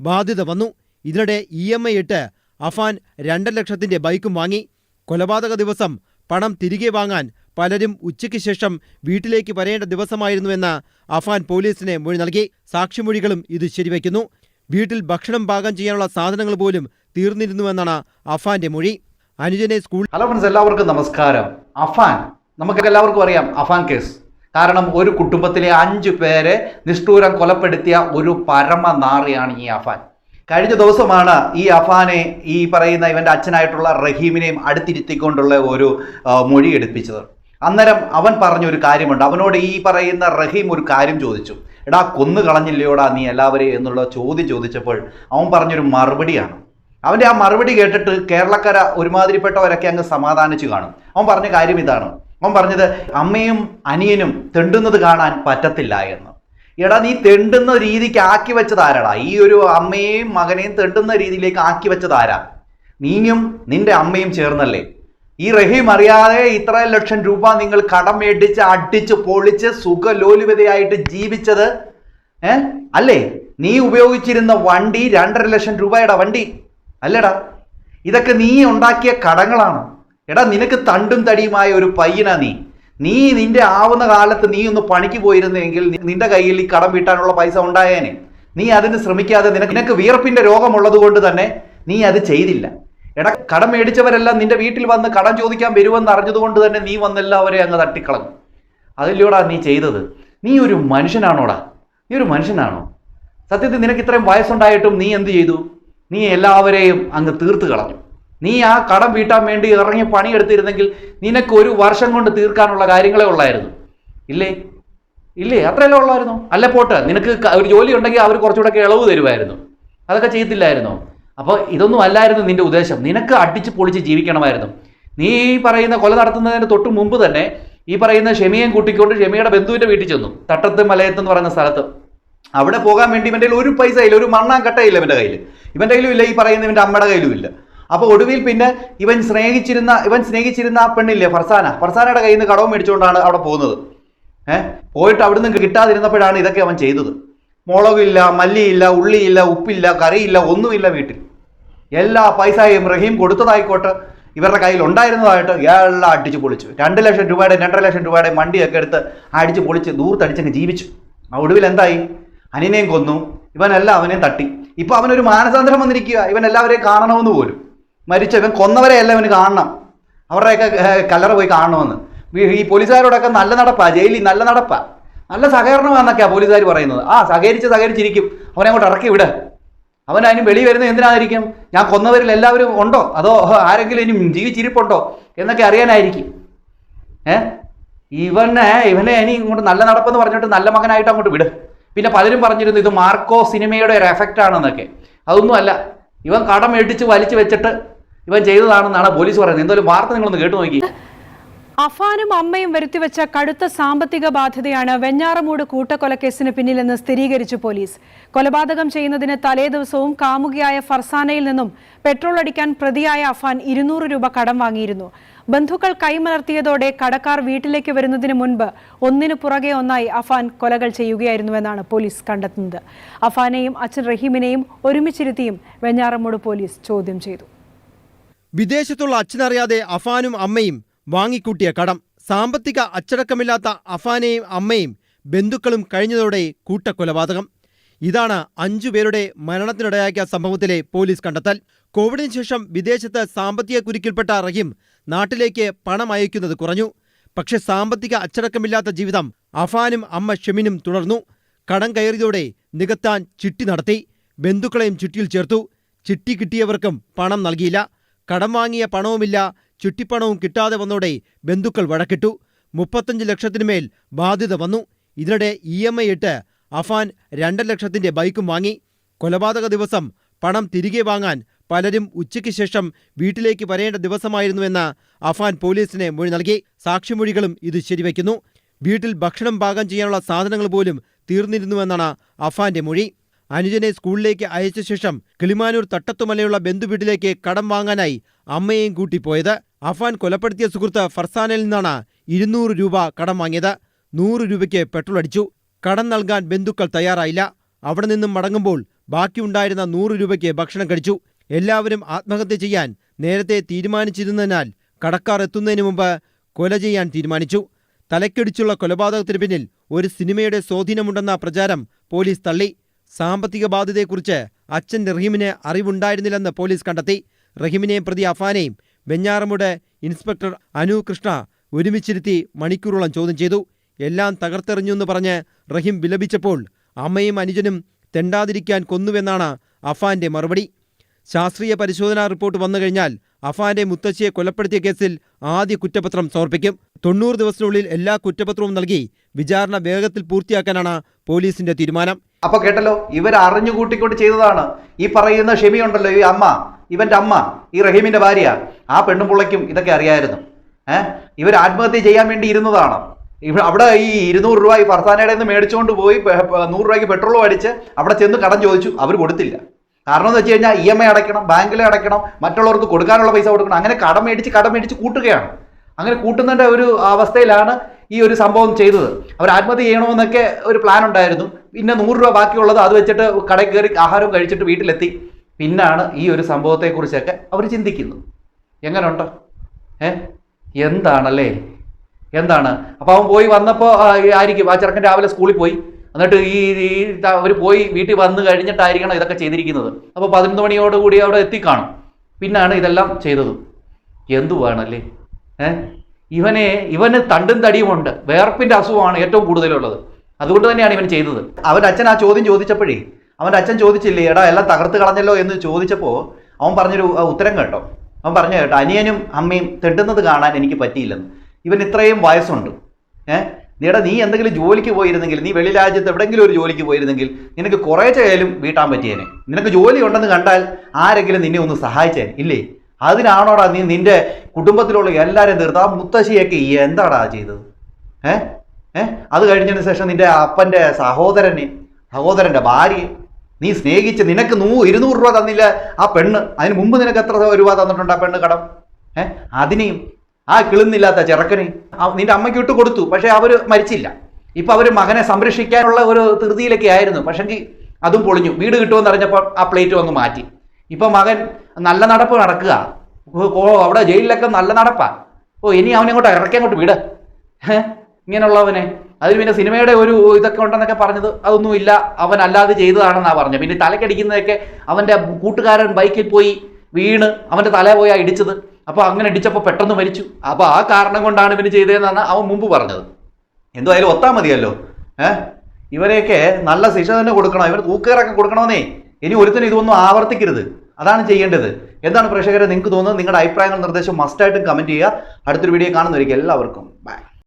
ബാധ്യത വന്നു. ഇതിനിടെ ഇ എം ഐ ഇട്ട് അഫാൻ രണ്ടര ലക്ഷത്തിന്റെ ബൈക്കും വാങ്ങി. കൊലപാതക ദിവസം പണം തിരികെ വാങ്ങാൻ പലരും ഉച്ചയ്ക്ക് ശേഷം വീട്ടിലേക്ക് വരേണ്ട ദിവസമായിരുന്നുവെന്ന് അഫാൻ പോലീസിനെ മൊഴി നൽകി. സാക്ഷിമൊഴികളും ഇത് ശരിവയ്ക്കുന്നു വീട്ടിൽ ഭക്ഷണം പാകം ചെയ്യാനുള്ള സാധനങ്ങൾ പോലും തീർന്നിരുന്നുവെന്നാണ് അഫാന്റെ മൊഴി. അനുജനെ സ്കൂൾ ഹലോ ഫ്രണ്ട്സ് എല്ലാവർക്കും നമസ്കാരം. അഫാൻ നമുക്ക് എല്ലാവർക്കും അറിയാം അഫാൻ കേസ്. കാരണം ഒരു കുടുംബത്തിലെ അഞ്ച് പേരെ നിഷ്ഠൂരം കൊലപ്പെടുത്തിയ ഒരു പരമനാറിയാണ് ഈ അഫാൻ. കഴിഞ്ഞ ദിവസമാണ് ഈ അഫാനെ ഈ പറയുന്ന ഇവന്റെ അച്ഛനായിട്ടുള്ള റഹീമിനെയും അടുത്തിരുത്തിക്കൊണ്ടുള്ള ഒരു മൊഴി എടുപ്പിച്ചത്. അന്നേരം അവൻ പറഞ്ഞൊരു കാര്യമുണ്ട്. അവനോട് ഈ പറയുന്ന റഹീം ഒരു കാര്യം ചോദിച്ചു. എടാ കൊന്നു കളഞ്ഞില്ലയോടാ നീ എല്ലാവരെയും എന്നുള്ള ചോദ്യം ചോദിച്ചപ്പോൾ അവൻ പറഞ്ഞൊരു മറുപടിയാണ്. അവന്റെ ആ മറുപടി കേട്ടിട്ട് കേരളക്കര ഒരുമാതിരിപ്പെട്ടവരൊക്കെ അങ്ങ് സമാധാനിച്ചു കാണും. അവൻ പറഞ്ഞ കാര്യം ഇതാണ്. അവൻ പറഞ്ഞത് അമ്മയും അനിയനും തെണ്ടുന്നത് കാണാൻ പറ്റത്തില്ല എന്ന്. എടാ നീ തെണ്ടുന്ന രീതിക്ക് ആക്കി വെച്ചത് ആരാടാ ഈ ഒരു അമ്മയെയും മകനെയും തെണ്ടുന്ന രീതിയിലേക്ക് ആക്കി വെച്ചത് ആരാ നീയും നിന്റെ അമ്മയും ചേർന്നല്ലേ? ഈ റഹീം അറിയാതെ ഇത്ര ലക്ഷം രൂപ നിങ്ങൾ കടം മേടിച്ച് അടിച്ച് പൊളിച്ച് സുഖലോലുപതയായിട്ട് ജീവിച്ചത് ഏ? അല്ലേ? നീ ഉപയോഗിച്ചിരുന്ന വണ്ടി രണ്ടര ലക്ഷം രൂപയുടെ വണ്ടി അല്ലടാ? ഇതൊക്കെ നീ ഉണ്ടാക്കിയ കടങ്ങളാണ്. എടാ നിനക്ക് തണ്ടും തടിയുമായ ഒരു പയ്യനാ നീ. നീ നിന്റെ ആവുന്ന കാലത്ത് നീ ഒന്ന് പണിക്ക് പോയിരുന്നെങ്കിൽ നിന്റെ കയ്യിൽ ഈ കടം വീട്ടാനുള്ള പൈസ ഉണ്ടായേനെ. നീ അതിന് ശ്രമിക്കാതെ നിനക്ക് നിനക്ക് വിയർപ്പിന്റെ രോഗമുള്ളത് കൊണ്ട് തന്നെ നീ അത് ചെയ്തില്ല. എടാ കടം മേടിച്ചവരെല്ലാം നിന്റെ വീട്ടിൽ വന്ന് കടം ചോദിക്കാൻ വരുമെന്ന് അറിഞ്ഞതുകൊണ്ട് തന്നെ നീ വന്നെല്ലാവരെ അങ്ങ് തട്ടിക്കളഞ്ഞു. അതിലൂടാ നീ ചെയ്തത്. നീ ഒരു മനുഷ്യനാണോടാ? നീ ഒരു മനുഷ്യനാണോ? സത്യത്തിൽ നിനക്ക് ഇത്രയും വയസ്സുണ്ടായിട്ടും നീ എന്ത് ചെയ്തു? നീ എല്ലാവരെയും അങ്ങ് തീർത്ത് കളഞ്ഞു. നീ ആ കടം വീട്ടാൻ വേണ്ടി ഇറങ്ങി പണിയെടുത്തിരുന്നെങ്കിൽ നിനക്ക് ഒരു വർഷം കൊണ്ട് തീർക്കാനുള്ള കാര്യങ്ങളെ ഉള്ളായിരുന്നു. ഇല്ലേ? ഇല്ലേ? അത്രയല്ലേ ഉള്ളായിരുന്നു? അല്ല പോട്ടെ നിനക്ക് ഒരു ജോലി ഉണ്ടെങ്കിൽ അവർ കുറച്ചുകൂടെ ഇളവ് തരുമായിരുന്നു. അതൊക്കെ ചെയ്യത്തില്ലായിരുന്നോ? അപ്പോൾ ഇതൊന്നും അല്ലായിരുന്നു നിന്റെ ഉദ്ദേശം. നിനക്ക് അടിച്ച് പൊളിച്ച് ജീവിക്കണമായിരുന്നു. നീ ഈ പറയുന്ന കൊല നടത്തുന്നതിന് തൊട്ട് മുമ്പ് തന്നെ ഈ പറയുന്ന ഷെമിയും കൂട്ടിക്കൊണ്ട് ഷെമിയുടെ ബന്ധുവിന്റെ വീട്ടിൽ ചെന്നു. തട്ടത്ത് മലയത്ത് എന്ന് പറയുന്ന സ്ഥലത്ത്. അവിടെ പോകാൻ വേണ്ടി ഇവന്റെ ഒരു പൈസ ഇല്ല ഒരു മണ്ണാൻ കട്ടയില്ല ഇവന്റെ കയ്യിൽ. ഇവന്റെ കയ്യിലും ഇല്ല ഈ പറയുന്ന ഇവന്റെ അമ്മയുടെ കയ്യിലും ഇല്ല. അപ്പോൾ ഒടുവിൽ പിന്നെ ഇവൻ സ്നേഹിച്ചിരുന്ന ഇവൻ സ്നേഹിച്ചിരുന്ന പെണ്ണില്ലേ ഫർസാന? ഫർസാനയുടെ കയ്യിൽ നിന്ന് കടവും മേടിച്ചുകൊണ്ടാണ് അവിടെ പോകുന്നത്. ഏഹ് പോയിട്ട് അവിടുന്ന് കിട്ടാതിരുന്നപ്പോഴാണ് ഇതൊക്കെ അവൻ ചെയ്തത്. മുളകില്ല മല്ലിയില്ല ഉള്ളിയില്ല ഉപ്പില്ല കറിയില്ല ഒന്നുമില്ല വീട്ടിൽ. എല്ലാ പൈസയും റഹീം കൊടുത്തതായിക്കോട്ടെ. ഇവരുടെ കയ്യിൽ ഉണ്ടായിരുന്നതായിട്ട് എല്ലാം അടിച്ച് പൊളിച്ചു. രണ്ട് ലക്ഷം രൂപയുടെ രണ്ടര ലക്ഷം രൂപയുടെ മണ്ടിയൊക്കെ എടുത്ത് അടിച്ച് പൊളിച്ച് ദൂർത്തടിച്ചങ്ങ് ജീവിച്ചു. ആ ഒടുവിൽ എന്തായി? അനിനെയും കൊന്നു. ഇവനെല്ലാം അവനെയും തട്ടി. ഇപ്പൊ അവനൊരു മാനസാന്തരം വന്നിരിക്കുക. ഇവൻ എല്ലാവരെയും കാണണമെന്ന് പോലും. മരിച്ച ഇവൻ കൊന്നവരെ ഇവന് കാണണം. അവരുടെയൊക്കെ കല്ലറ പോയി കാണണമെന്ന്. ഈ- പോലീസുകാരോടൊക്കെ നല്ല നടപ്പാ ജയിലിൽ നല്ല നടപ്പാ. നല്ല സഹകരണമാണെന്നൊക്കെയാണ് പോലീസുകാർ പറയുന്നത്. ആ സഹകരിച്ച് സഹകരിച്ചിരിക്കും. അവനെ അങ്ങോട്ട് ഇറക്കി വിട്. അവൻ അതിന് വെളി വരുന്നത് എന്തിനായിരിക്കും? ഞാൻ കൊന്നവരിൽ എല്ലാവരും ഉണ്ടോ? അതോ ആരെങ്കിലും ഇനി ജീവിച്ചിരിപ്പുണ്ടോ? എന്നൊക്കെ അറിയാനായിരിക്കും. ഏ? ഇവനെ ഇവനെ ഇനി ഇങ്ങോട്ട് നല്ല നടപ്പെന്ന് പറഞ്ഞിട്ട് നല്ല മകനായിട്ട് അങ്ങോട്ട് വിട്. പിന്നെ പലരും പറഞ്ഞിരുന്നു ഇത് മാർക്കോ സിനിമയുടെ ഒരു എഫക്റ്റ് ആണെന്നൊക്കെ അതൊന്നും അല്ല ഇവൻ കടം മേടിച്ച് വലിച്ചു വെച്ചിട്ട് ഇവൻ ചെയ്തതാണെന്നാണ് പോലീസ് പറയുന്നത്. എന്തായാലും വാർത്ത നിങ്ങളൊന്ന് കേട്ടു നോക്കി. അഫാനും അമ്മയും വരുത്തിവെച്ച കടുത്ത സാമ്പത്തിക ബാധ്യതയാണ് വെഞ്ഞാറമൂട് കൂട്ടക്കൊലക്കേസിന് പിന്നിലെന്ന് സ്ഥിരീകരിച്ചു പോലീസ്. കൊലപാതകം ചെയ്യുന്നതിന് തലേദിവസവും കാമുകിയായ ഫർസാനയിൽ നിന്നും പെട്രോൾ അടിക്കാൻ പ്രതിയായ അഫാൻ ഇരുന്നൂറ് രൂപ കടം വാങ്ങിയിരുന്നു. ബന്ധുക്കൾ കൈമലർത്തിയതോടെ കടക്കാർ വീട്ടിലേക്ക് വരുന്നതിന് മുൻപ് ഒന്നിനു പുറകെ ഒന്നായി അഫാൻ കൊലകൾ ചെയ്യുകയായിരുന്നുവെന്നാണ് പോലീസ് കണ്ടെത്തുന്നത്. അഫാനെയും അച്ഛൻ റഹീമിനെയും ഒരുമിച്ചിരുത്തിയും വെഞ്ഞാറമൂട് പോലീസ് ചോദ്യം ചെയ്തു. വിദേശത്തുള്ള അച്ഛനറിയാതെ അഫാനും അമ്മയും വാങ്ങിക്കൂട്ടിയ കടം. സാമ്പത്തിക അച്ചടക്കമില്ലാത്ത അഫാനെയും അമ്മയും ബന്ധുക്കളും കഴിഞ്ഞതോടെ കൂട്ടക്കൊലപാതകം. ഇതാണ് അഞ്ചുപേരുടെ മരണത്തിനിടയാക്കിയ സംഭവത്തിലെ പോലീസ് കണ്ടെത്തൽ. കോവിഡിന് ശേഷം വിദേശത്ത് സാമ്പത്തിക കുരുക്കിൽപ്പെട്ട റഹീം നാട്ടിലേക്ക് പണം അയക്കുന്നത് കുറഞ്ഞു. പക്ഷെ സാമ്പത്തിക അച്ചടക്കമില്ലാത്ത ജീവിതം അഫാനും അമ്മ ഷെമിനും തുടർന്നു. കടം കയറിയതോടെ നികത്താൻ ചിട്ടി നടത്തി. ബന്ധുക്കളെയും ചിട്ടിയിൽ ചേർത്തു. ചിട്ടി കിട്ടിയവർക്കും പണം നൽകിയില്ല. കടം വാങ്ങിയ പണവുമില്ല. ചിട്ടിപ്പണവും കിട്ടാതെ വന്നതോടെ ബന്ധുക്കൾ വഴക്കിട്ടു. മുപ്പത്തഞ്ച് ലക്ഷത്തിന് മേൽ ബാധ്യത വന്നു. ഇതിനിടെ ഇ എം ഐ ഇട്ട് അഫാൻ രണ്ടര ലക്ഷത്തിന്റെ ബൈക്കും വാങ്ങി. കൊലപാതക ദിവസം പണം തിരികെ വാങ്ങാൻ പലരും ഉച്ചയ്ക്ക് ശേഷം വീട്ടിലേക്ക് വരേണ്ട ദിവസമായിരുന്നുവെന്ന് അഫാൻ പോലീസിന് മൊഴി നൽകി. സാക്ഷിമൊഴികളും ഇത് ശരിവയ്ക്കുന്നു വീട്ടിൽ ഭക്ഷണം പാകം ചെയ്യാനുള്ള സാധനങ്ങൾ പോലും തീർന്നിരുന്നുവെന്നാണ് അഫാന്റെ മൊഴി. അനുജനെ സ്കൂളിലേക്ക് അയച്ച ശേഷം കിളിമാനൂർ തട്ടത്തുമലയുള്ള ബന്ധുവീട്ടിലേക്ക് കടം വാങ്ങാനായി അമ്മയെയും കൂട്ടിപ്പോയത് അഫാൻ കൊലപ്പെടുത്തിയ സുഹൃത്ത് ഫർസാനിൽ നിന്നാണ് ഇരുന്നൂറ് രൂപ കടം വാങ്ങിയത്. നൂറ് രൂപയ്ക്ക് പെട്രോൾ അടിച്ചു. കടം നൽകാൻ ബന്ധുക്കൾ തയ്യാറായില്ല. അവിടെ നിന്നും മടങ്ങുമ്പോൾ ബാക്കിയുണ്ടായിരുന്ന നൂറ് രൂപയ്ക്ക് ഭക്ഷണം കഴിച്ചു. എല്ലാവരും ആത്മഹത്യ ചെയ്യാൻ നേരത്തെ തീരുമാനിച്ചിരുന്നതിനാൽ കടക്കാർ എത്തുന്നതിന് മുമ്പ് കൊല ചെയ്യാൻ തീരുമാനിച്ചു. തലക്കടിച്ചുള്ള കൊലപാതകത്തിന് പിന്നിൽ ഒരു സിനിമയുടെ സ്വാധീനമുണ്ടെന്ന പ്രചാരം പോലീസ് തള്ളി. സാമ്പത്തിക ബാധ്യതയെക്കുറിച്ച് അച്ഛൻ റഹീമിന് അറിവുണ്ടായിരുന്നില്ലെന്ന് പോലീസ് കണ്ടെത്തി. റഹീമിനെയും പ്രതി അഫാനെയും വെഞ്ഞാറമൂട് ഇൻസ്പെക്ടർ അനു കൃഷ്ണ ഒരുമിച്ചിരുത്തി മണിക്കൂറോളം ചോദ്യം ചെയ്തു. എല്ലാം തകർത്തെറിഞ്ഞു എന്ന് പറഞ്ഞ് റഹീം വിലപിച്ചപ്പോൾ അമ്മയും അനുജനും തെണ്ടാതിരിക്കാൻ കൊന്നുവെന്നാണ് അഫാന്റെ മറുപടി. ശാസ്ത്രീയ പരിശോധനാ റിപ്പോർട്ട് വന്നു കഴിഞ്ഞാൽ അഫാന്റെ മുത്തശ്ശിയെ കൊലപ്പെടുത്തിയ കേസിൽ ആദ്യ കുറ്റപത്രം സമർപ്പിക്കും. തൊണ്ണൂറ് ദിവസത്തിനുള്ളിൽ എല്ലാ കുറ്റപത്രവും നൽകി വിചാരണ വേഗത്തിൽ പൂർത്തിയാക്കാനാണ് പോലീസിന്റെ തീരുമാനം. അപ്പൊ കേട്ടല്ലോ ഇവർ അറിഞ്ഞു കൂട്ടിക്കൊണ്ട് ചെയ്തതാണ്. ഈ പറയുന്ന ഷെമിയുണ്ടല്ലോ ഈ അമ്മ ഇവന്റെ അമ്മ ഈ റഹീമിന്റെ ഭാര്യ. ആ പെണ്ണും പുള്ളയ്ക്കും ഇതൊക്കെ അറിയായിരുന്നു. ഏഹ് ഇവർ ആത്മഹത്യ ചെയ്യാൻ വേണ്ടി ഇരുന്നതാണ്. അവിടെ ഈ ഇരുന്നൂറ് രൂപ ഈ ഫർസാനയുടെ നിന്ന് മേടിച്ചുകൊണ്ട് പോയി നൂറ് രൂപയ്ക്ക് പെട്രോൾ അടിച്ച് അവിടെ ചെന്ന് കടം ചോദിച്ചു. അവർ കൊടുത്തില്ല. കാരണം എന്ന് വെച്ച് കഴിഞ്ഞാൽ ഇ എം ഐ അടയ്ക്കണം ബാങ്കിൽ അടയ്ക്കണം മറ്റുള്ളവർക്ക് കൊടുക്കാനുള്ള പൈസ കൊടുക്കണം. അങ്ങനെ കടം മേടിച്ച് കടം മേടിച്ച് കൂട്ടുകയാണ്. അങ്ങനെ കൂട്ടുന്നതിന്റെ ഒരു അവസ്ഥയിലാണ് ഈ ഒരു സംഭവം ചെയ്തത്. അവർ ആത്മഹത്യ ചെയ്യണമെന്നൊക്കെ ഒരു പ്ലാൻ ഉണ്ടായിരുന്നു. പിന്നെ നൂറ് രൂപ ബാക്കിയുള്ളത് അത് വെച്ചിട്ട് കടയിൽ കയറി ആഹാരം കഴിച്ചിട്ട് വീട്ടിലെത്തി. പിന്നാണ് ഈ ഒരു സംഭവത്തെക്കുറിച്ചൊക്കെ അവർ ചിന്തിക്കുന്നത് എങ്ങനെയുണ്ട് ഏ? എന്താണല്ലേ? എന്താണ്? അപ്പോൾ അവൻ പോയി വന്നപ്പോൾ ആയിരിക്കും. ആ ചെറുക്കൻ രാവിലെ സ്കൂളിൽ പോയി. എന്നിട്ട് ഈ അവർ പോയി വീട്ടിൽ വന്ന് കഴിഞ്ഞിട്ടായിരിക്കണം ഇതൊക്കെ ചെയ്തിരിക്കുന്നത്. അപ്പോൾ പതിനൊന്ന് മണിയോടുകൂടി അവിടെ എത്തിക്കാണും. പിന്നാണ് ഇതെല്ലാം ചെയ്തത്. എന്തുവാണല്ലേ? ഇവനെ ഇവന് തണ്ടും തടിയുമുണ്ട് വേർപ്പിന്റെ അസുഖമാണ് ഏറ്റവും കൂടുതലുള്ളത്. അതുകൊണ്ട് തന്നെയാണ് ഇവൻ ചെയ്തത്. അവന്റെ അച്ഛൻ ആ ചോദ്യം ചോദിച്ചപ്പോഴേ അവന്റെ അച്ഛൻ ചോദിച്ചില്ലേ എടാ എല്ലാം തകർത്ത് കളഞ്ഞല്ലോ എന്ന് ചോദിച്ചപ്പോൾ അവൻ പറഞ്ഞൊരു ഉത്തരം കേട്ടോ. അവൻ പറഞ്ഞു കേട്ടോ അനിയനും അമ്മയും തെണ്ടുന്നത് കാണാൻ എനിക്ക് പറ്റിയില്ലെന്ന്. ഇവൻ ഇത്രയും വയസ്സുണ്ട്. ഏഹ് നീടാ നീ എന്തെങ്കിലും ജോലിക്ക് പോയിരുന്നെങ്കിൽ നീ വെളി രാജ്യത്ത് എവിടെയെങ്കിലും ഒരു ജോലിക്ക് പോയിരുന്നെങ്കിൽ നിനക്ക് കുറേ ചെയ്യാലും വീട്ടാൻ പറ്റിയേനെ. നിനക്ക് ജോലി ഉണ്ടെന്ന് കണ്ടാൽ ആരെങ്കിലും നിന്നെ ഒന്ന് സഹായിച്ചേനെ ഇല്ലേ? അതിനാണോടാ നീ നിന്റെ കുടുംബത്തിലുള്ള എല്ലാവരെയും തീർത്ത് ആ മുത്തശ്ശിയൊക്കെ എന്താടാ ചെയ്തത്? ഏ? ഏ? അത് കഴിഞ്ഞതിന് ശേഷം നിന്റെ അപ്പന്റെ സഹോദരനെ സഹോദരന്റെ ഭാര്യയെ നീ സ്നേഹിച്ച് നിനക്ക് നൂ ഇരുന്നൂറ് രൂപ തന്നില്ല ആ പെണ്ണ്. അതിന് മുമ്പ് നിനക്ക് എത്ര രൂപ തന്നിട്ടുണ്ട് ആ പെണ്ണ് കടം? ഏ? അതിനെയും ആ കിളുന്നില്ലാത്ത ചെറുക്കനെ നിന്റെ അമ്മയ്ക്ക് ഇട്ട് കൊടുത്തു. പക്ഷേ അവർ മരിച്ചില്ല. ഇപ്പൊ അവർ മകനെ സംരക്ഷിക്കാനുള്ള ഒരു ധൃതിയിലൊക്കെ ആയിരുന്നു. പക്ഷെങ്കിൽ അതും പൊളിഞ്ഞു. വീട് കിട്ടുമെന്ന് അറിഞ്ഞപ്പോൾ ആ പ്ലേറ്റ് വന്ന് മാറ്റി. ഇപ്പൊ മകൻ നല്ല നടപ്പ് നടക്കുക. അവിടെ ജയിലിലൊക്കെ നല്ല നടപ്പാ. ഓ ഇനി അവനെ അങ്ങോട്ട് ഇറക്കി അങ്ങോട്ട് വിട്? ഇങ്ങനെയുള്ളവനെ. അതിന് പിന്നെ സിനിമയുടെ ഒരു ഇതൊക്കെ ഉണ്ടെന്നൊക്കെ പറഞ്ഞത് അതൊന്നുമില്ല. അവൻ അല്ലാതെ ചെയ്തതാണെന്നാ പറഞ്ഞത്. പിന്നെ തലക്കടിക്കുന്നതൊക്കെ അവന്റെ കൂട്ടുകാരൻ ബൈക്കിൽ പോയി വീണ് അവന്റെ തല പോയാ ഇടിച്ചത്. അപ്പോൾ അങ്ങനെ ഇടിച്ചപ്പോൾ പെട്ടെന്ന് മരിച്ചു. അപ്പോൾ ആ കാരണം കൊണ്ടാണ് ഇവന് ചെയ്തതെന്നാണ് അവൻ മുമ്പ് പറഞ്ഞത്. എന്തായാലും ഒത്താ മതിയല്ലോ. ഏഹ് ഇവരെയൊക്കെ നല്ല ശിക്ഷ തന്നെ കൊടുക്കണം. ഇവർ തൂക്കേറൊക്കെ കൊടുക്കണമെന്നേ. ഇനി ഒരുത്തിനും ഇതൊന്നും ആവർത്തിക്കരുത്. അതാണ് ചെയ്യേണ്ടത്. എന്താണ് പ്രേക്ഷകരെ നിങ്ങൾക്ക് തോന്നുന്നത്? നിങ്ങളുടെ അഭിപ്രായങ്ങൾ നിർദ്ദേശം മസ്റ്റായിട്ടും കമന്റ് ചെയ്യുക. അടുത്തൊരു വീഡിയോ കാണുന്നവരിക്കും എല്ലാവർക്കും ബൈ